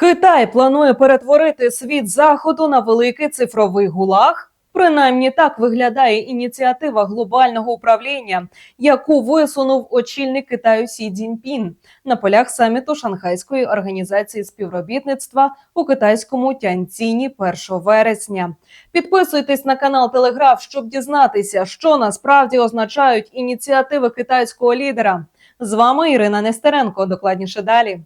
Китай планує перетворити світ заходу на великий цифровий гулаг. Принаймні так виглядає ініціатива глобального управління, яку висунув очільник Китаю Сі Цзіньпін на полях саміту Шанхайської організації співробітництва у китайському Тяньціні 1 вересня. Підписуйтесь на канал Телеграф, щоб дізнатися, що насправді означають ініціативи китайського лідера. З вами Ірина Нестеренко. Докладніше далі.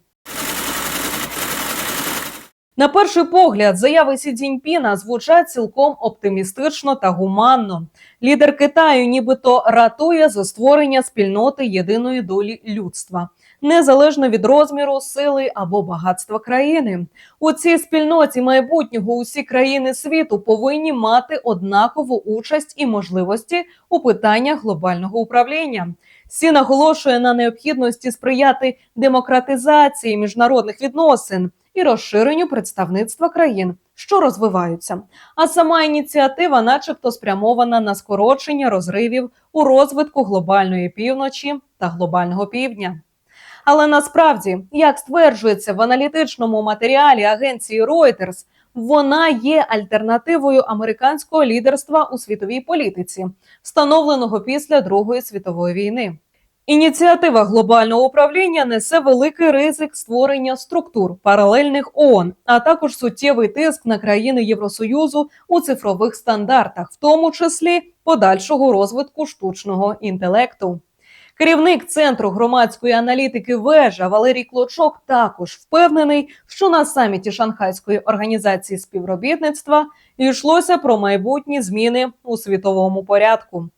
На перший погляд, заяви Сі Цзіньпіна звучать цілком оптимістично та гуманно. Лідер Китаю, нібито ратує за створення спільноти єдиної долі людства, незалежно від розміру, сили або багатства країни. У цій спільноті майбутнього усі країни світу повинні мати однакову участь і можливості у питаннях глобального управління. Сі наголошує на необхідності сприяти демократизації міжнародних відносин і розширенню представництва країн, що розвиваються. А сама ініціатива, начебто, спрямована на скорочення розривів у розвитку глобальної півночі та глобального півдня. Але насправді, як стверджується в аналітичному матеріалі агенції Reuters, вона є альтернативою американського лідерства у світовій політиці, встановленого після Другої світової війни. Ініціатива глобального управління несе великий ризик створення структур паралельних ООН, а також суттєвий тиск на країни Євросоюзу у цифрових стандартах, в тому числі подальшого розвитку штучного інтелекту. Керівник центру громадської аналітики вежа Валерій Клочок також впевнений, що на саміті Шанхайської організації співробітництва йшлося про майбутні зміни у світовому порядку.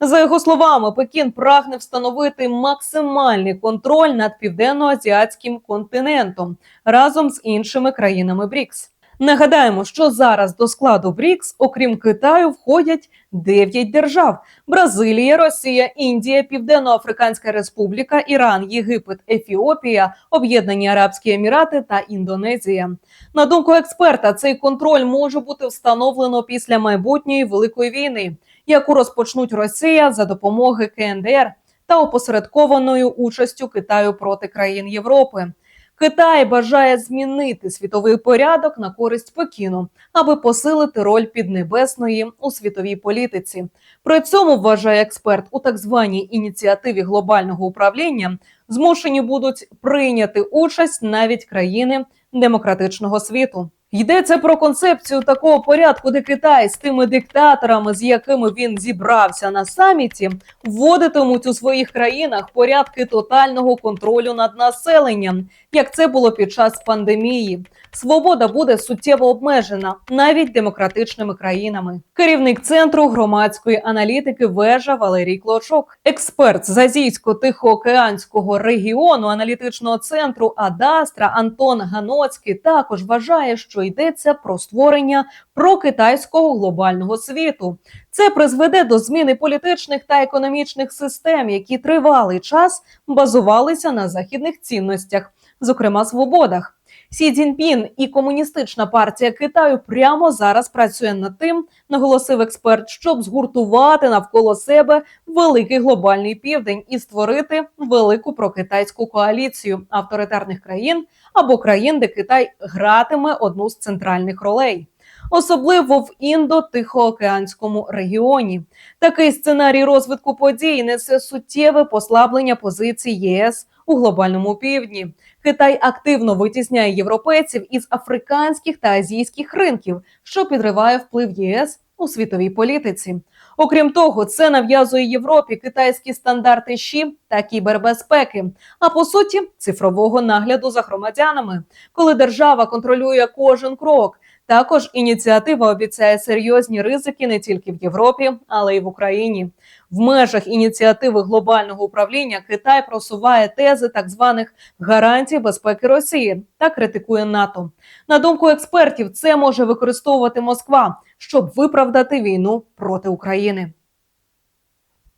За його словами, Пекін прагне встановити максимальний контроль над південно-азіатським континентом разом з іншими країнами БРІКС. Нагадаємо, що зараз до складу БРІКС, окрім Китаю, входять 9 держав: Бразилія, Росія, Індія, Південно-Африканська Республіка, Іран, Єгипет, Ефіопія, Об'єднані Арабські Емірати та Індонезія. На думку експерта, цей контроль може бути встановлено після майбутньої великої війни, яку розпочнуть Росія за допомоги КНДР та опосередкованою участю Китаю проти країн Європи. Китай бажає змінити світовий порядок на користь Пекіну, аби посилити роль піднебесної у світовій політиці. При цьому вважає експерт у так званій ініціативі глобального управління змушені будуть прийняти участь навіть країни демократичного світу. Йдеться про концепцію такого порядку, де Китай з тими диктаторами, з якими він зібрався на саміті, вводитимуть у своїх країнах порядки тотального контролю над населенням, як це було під час пандемії. Свобода буде суттєво обмежена навіть демократичними країнами. Керівник центру громадської аналітики вежа Валерій Клочок, експерт з азійсько-тихоокеанського регіону аналітичного центру Адастра Антон Ганоцький також вважає, що йдеться про створення прокитайського глобального світу. Це призведе до зміни політичних та економічних систем, які тривалий час базувалися на західних цінностях, зокрема свободах. Сі Цзіньпін і комуністична партія Китаю прямо зараз працює над тим, наголосив експерт, щоб згуртувати навколо себе великий глобальний південь і створити велику прокитайську коаліцію авторитарних країн або країн, де Китай гратиме одну з центральних ролей. Особливо в індо-тихоокеанському регіоні такий сценарій розвитку подій несе суттєве послаблення позицій ЄС у глобальному півдні. Китай активно витісняє європейців із африканських та азійських ринків, що підриває вплив ЄС у світовій політиці. Окрім того, це нав'язує Європі китайські стандарти ЩІ та кібербезпеки, а по суті, цифрового нагляду за громадянами, коли держава контролює кожен крок. Також ініціатива обіцяє серйозні ризики не тільки в Європі, але й в Україні. В межах ініціативи глобального управління Китай просуває тези так званих гарантій безпеки Росії та критикує НАТО. На думку експертів, це може використовувати Москва, щоб виправдати війну проти України.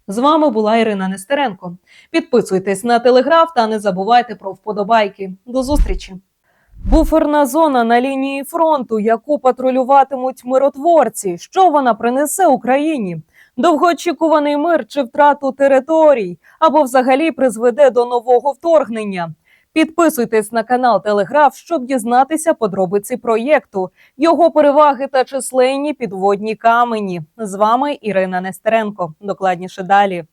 З вами була Ірина Нестеренко. Підписуйтесь на телеграф та не забувайте про вподобайки. До зустрічі! Буферна зона на лінії фронту, яку патрулюватимуть миротворці. Що вона принесе Україні? Довгоочікуваний мир чи втрату територій або взагалі призведе до нового вторгнення. Підписуйтесь на канал Телеграф, щоб дізнатися подробиці проєкту, його переваги та численні підводні камені. З вами Ірина Нестеренко. Докладніше далі.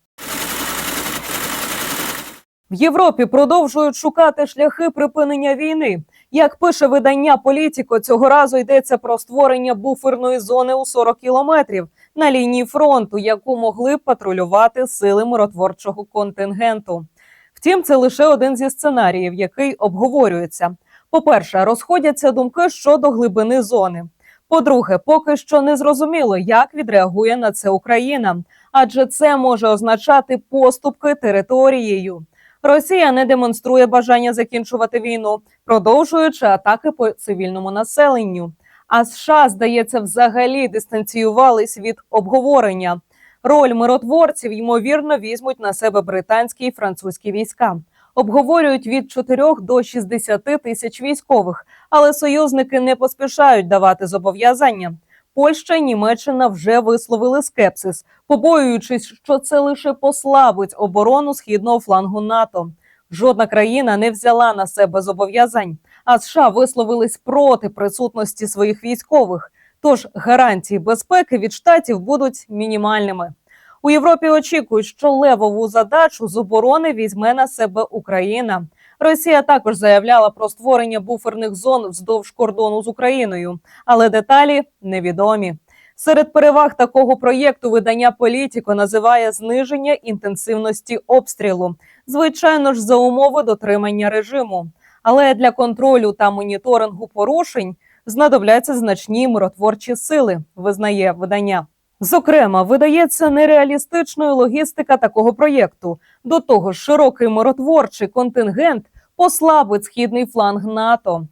В Європі продовжують шукати шляхи припинення війни. Як пише видання Політіко, цього разу йдеться про створення буферної зони у 40 кілометрів на лінії фронту, яку могли б патрулювати сили миротворчого контингенту. Втім, це лише один зі сценаріїв, який обговорюється. По-перше, розходяться думки щодо глибини зони. По-друге, поки що не зрозуміло, як відреагує на це Україна, адже це може означати поступки територією. Росія не демонструє бажання закінчувати війну, продовжуючи атаки по цивільному населенню. А США, здається, взагалі дистанціювались від обговорення. Роль миротворців ймовірно візьмуть на себе британські і французькі війська. Обговорюють від 4 до 60 тисяч військових, але союзники не поспішають давати зобов'язання. Польща і Німеччина вже висловили скепсис, побоюючись, що це лише послабить оборону східного флангу НАТО. Жодна країна не взяла на себе зобов'язань, а США висловились проти присутності своїх військових. Тож гарантії безпеки від штатів будуть мінімальними. У Європі очікують, що левову задачу з оборони візьме на себе Україна. Росія також заявляла про створення буферних зон вздовж кордону з Україною, але деталі невідомі. Серед переваг такого проєкту видання Політіко називає зниження інтенсивності обстрілу, звичайно ж, за умови дотримання режиму. Але для контролю та моніторингу порушень знадобляться значні миротворчі сили, визнає видання. Зокрема, видається нереалістичною логістика такого проєкту. До того ж, широкий миротворчий контингент послабить східний фланг НАТО.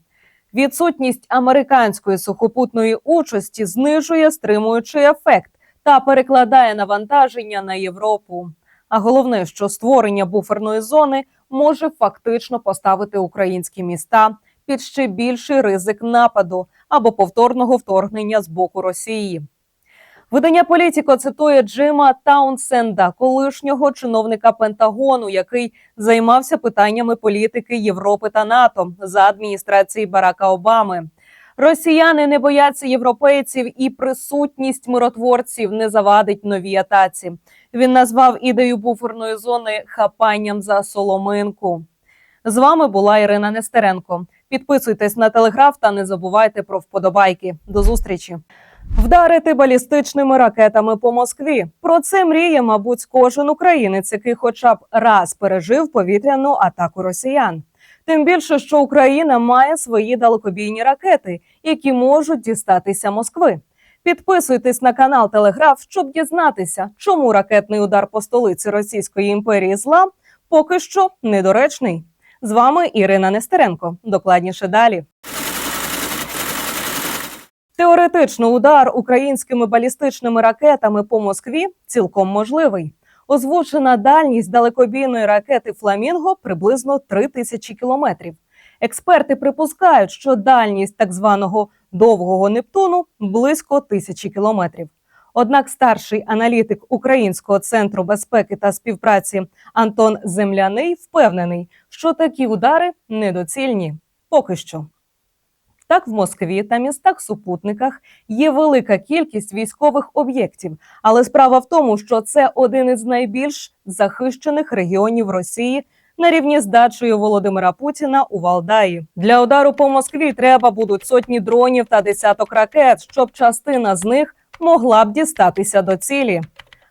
Відсутність американської сухопутної участі знижує стримуючий ефект та перекладає навантаження на Європу. А головне, що створення буферної зони може фактично поставити українські міста під ще більший ризик нападу або повторного вторгнення з боку Росії. Видання Політіко цитує Джима Таунсенда, колишнього чиновника Пентагону, який займався питаннями політики Європи та НАТО за адміністрації Барака Обами. Росіяни не бояться європейців, і присутність миротворців не завадить новій атаці. Він назвав ідею буферної зони хапанням за соломинку. З вами була Ірина Нестеренко. Підписуйтесь на телеграф та не забувайте про вподобайки. До зустрічі. Вдарити балістичними ракетами по Москві. Про це мріє, мабуть, кожен українець, який хоча б раз пережив повітряну атаку росіян. Тим більше, що Україна має свої далекобійні ракети, які можуть дістатися Москви. Підписуйтесь на канал Телеграф, щоб дізнатися, чому ракетний удар по столиці Російської імперії зла поки що недоречний. З вами Ірина Нестеренко. Докладніше далі. Теоретично удар українськими балістичними ракетами по Москві цілком можливий. Озвучена дальність далекобійної ракети Фламінго приблизно 3 тисячі кілометрів. Експерти припускають, що дальність так званого довгого Нептуну близько тисячі кілометрів. Однак старший аналітик Українського центру безпеки та співпраці Антон Земляний впевнений, що такі удари недоцільні поки що. Так, в Москві та містах-супутниках є велика кількість військових об'єктів, але справа в тому, що це один із найбільш захищених регіонів Росії на рівні з дачею Володимира Путіна у Валдаї. Для удару по Москві треба будуть сотні дронів та десяток ракет, щоб частина з них могла б дістатися до цілі.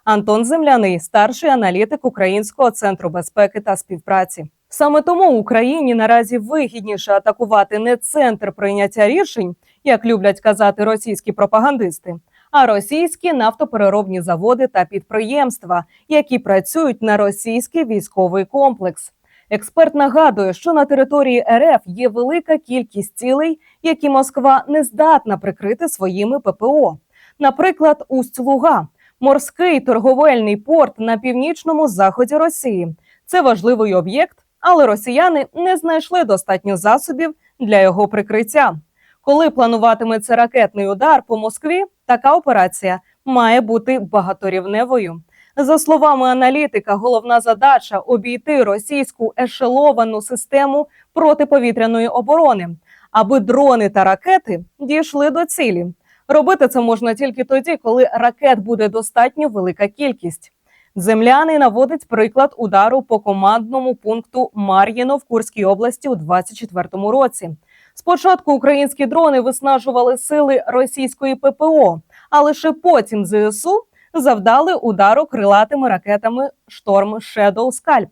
Антон Земляний, старший аналітик Українського центру безпеки та співпраці. Саме тому Україні наразі вигідніше атакувати не центр прийняття рішень, як люблять казати російські пропагандисти, а російські нафтопереробні заводи та підприємства, які працюють на російський військовий комплекс. Експерт нагадує, що на території РФ є велика кількість цілей, які Москва не здатна прикрити своїми ППО. Наприклад, Усть-Луга, морський торговельний порт на північному заході Росії. Це важливий об'єкт, але росіяни не знайшли достатньо засобів для його прикриття. Коли плануватиметься ракетний удар по Москві, така операція має бути багаторівневою. За словами аналітика, головна задача обійти російську ешеловану систему протиповітряної оборони, аби дрони та ракети дійшли до цілі. Робити це можна тільки тоді, коли ракет буде достатньо велика кількість. Земляний наводить приклад удару по командному пункту Мар'їно в Курській області у 24-му році. Спочатку українські дрони виснажували сили російської ППО, а лише потім ЗСУ завдали удару крилатими ракетами Шторм Shadow Скальп.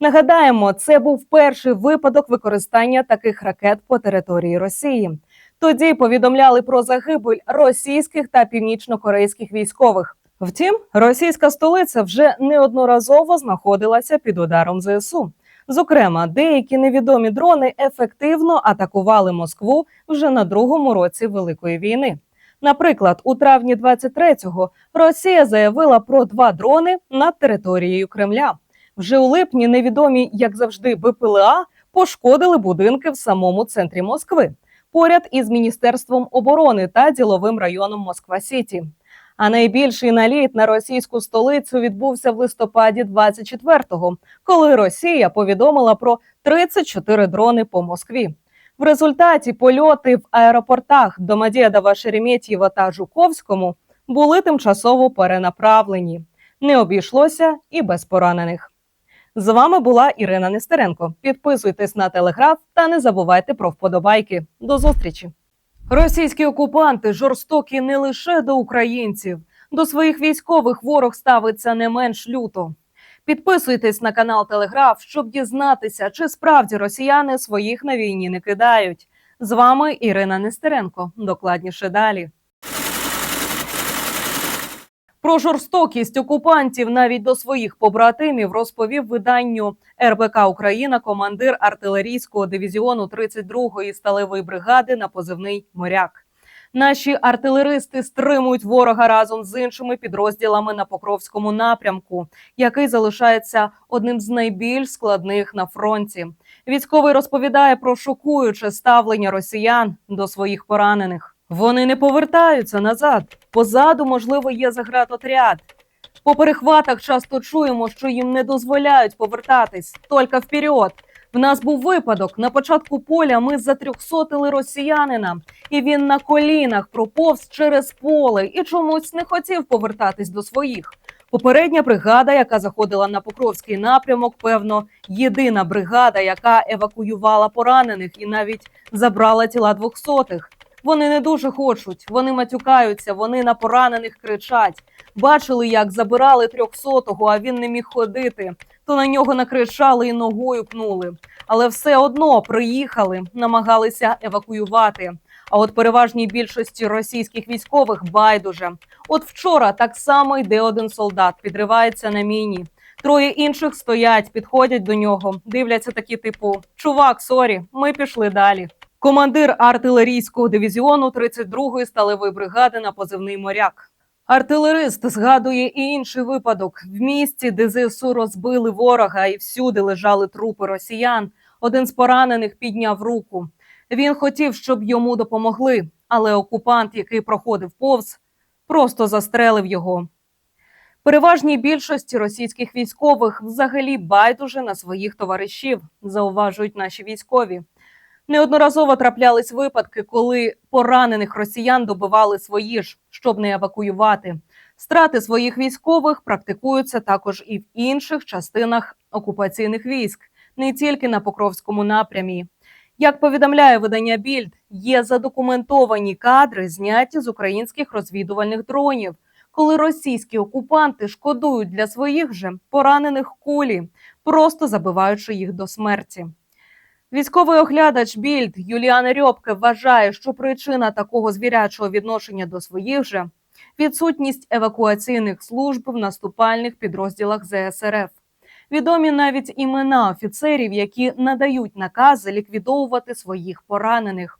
Нагадаємо, це був перший випадок використання таких ракет по території Росії. Тоді повідомляли про загибель російських та північнокорейських військових. Втім, російська столиця вже неодноразово знаходилася під ударом ЗСУ. Зокрема, деякі невідомі дрони ефективно атакували Москву вже на другому році Великої війни. Наприклад, у травні 23-го Росія заявила про два дрони над територією Кремля. Вже у липні невідомі, як завжди, БПЛА пошкодили будинки в самому центрі Москви, поряд із міністерством оборони та діловим районом Москва Сіті. А найбільший наліт на російську столицю відбувся в листопаді 24-го, коли Росія повідомила про 34 дрони по Москві. В результаті польоти в аеропортах Домодєдова, Шереметьєва та Жуковському були тимчасово перенаправлені. Не обійшлося і без поранених. З вами була Ірина Нестеренко. Підписуйтесь на телеграф та не забувайте про вподобайки. До зустрічі! Російські окупанти жорстокі не лише до українців, до своїх військових ворог ставиться не менш люто. Підписуйтесь на канал Телеграф, щоб дізнатися, чи справді росіяни своїх на війні не кидають. З вами Ірина Нестеренко. Докладніше далі. Про жорстокість окупантів навіть до своїх побратимів розповів виданню РБК Україна командир артилерійського дивізіону 32-ї сталевої бригади на позивний моряк. Наші артилеристи стримують ворога разом з іншими підрозділами на Покровському напрямку, який залишається одним з найбільш складних на фронті. Військовий розповідає про шокуюче ставлення росіян до своїх поранених. Вони не повертаються назад. Позаду, можливо, є заградотряд. По перехватах часто чуємо, що їм не дозволяють повертатись тільки вперед. В нас був випадок. На початку поля ми затрьохсотили росіянина, і він на колінах проповз через поле і чомусь не хотів повертатись до своїх. Попередня бригада, яка заходила на Покровський напрямок, певно, єдина бригада, яка евакуювала поранених і навіть забрала тіла двохсотих. Вони не дуже хочуть, вони матюкаються, вони на поранених кричать. Бачили, як забирали трьохсотого, а він не міг ходити. То на нього накричали і ногою пнули. Але все одно приїхали, намагалися евакуювати. А от переважній більшості російських військових байдуже. От вчора так само йде один солдат, підривається на міні. Троє інших стоять, підходять до нього, дивляться такі, типу: Чувак, сорі, ми пішли далі. Командир артилерійського дивізіону 32-ї сталевої бригади на позивний моряк. Артилерист згадує і інший випадок в місті, де ЗСУ розбили ворога, і всюди лежали трупи росіян. Один з поранених підняв руку. Він хотів, щоб йому допомогли, але окупант, який проходив повз, просто застрелив його. Переважній більшості російських військових взагалі байдуже на своїх товаришів, зауважують наші військові. Неодноразово траплялись випадки, коли поранених росіян добивали свої ж, щоб не евакуювати. Страти своїх військових практикуються також і в інших частинах окупаційних військ, не тільки на Покровському напрямі. Як повідомляє видання Більд, є задокументовані кадри, зняті з українських розвідувальних дронів, коли російські окупанти шкодують для своїх же поранених кулі, просто забиваючи їх до смерті. Військовий оглядач Більд Юліана Рьобке вважає, що причина такого звірячого відношення до своїх же відсутність евакуаційних служб в наступальних підрозділах ЗСРФ. Відомі навіть імена офіцерів, які надають накази ліквідовувати своїх поранених.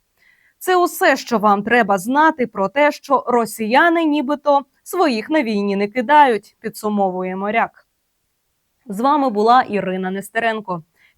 Це усе, що вам треба знати про те, що росіяни, нібито своїх на війні не кидають. Підсумовує моряк. З вами була Ірина Нестеренко.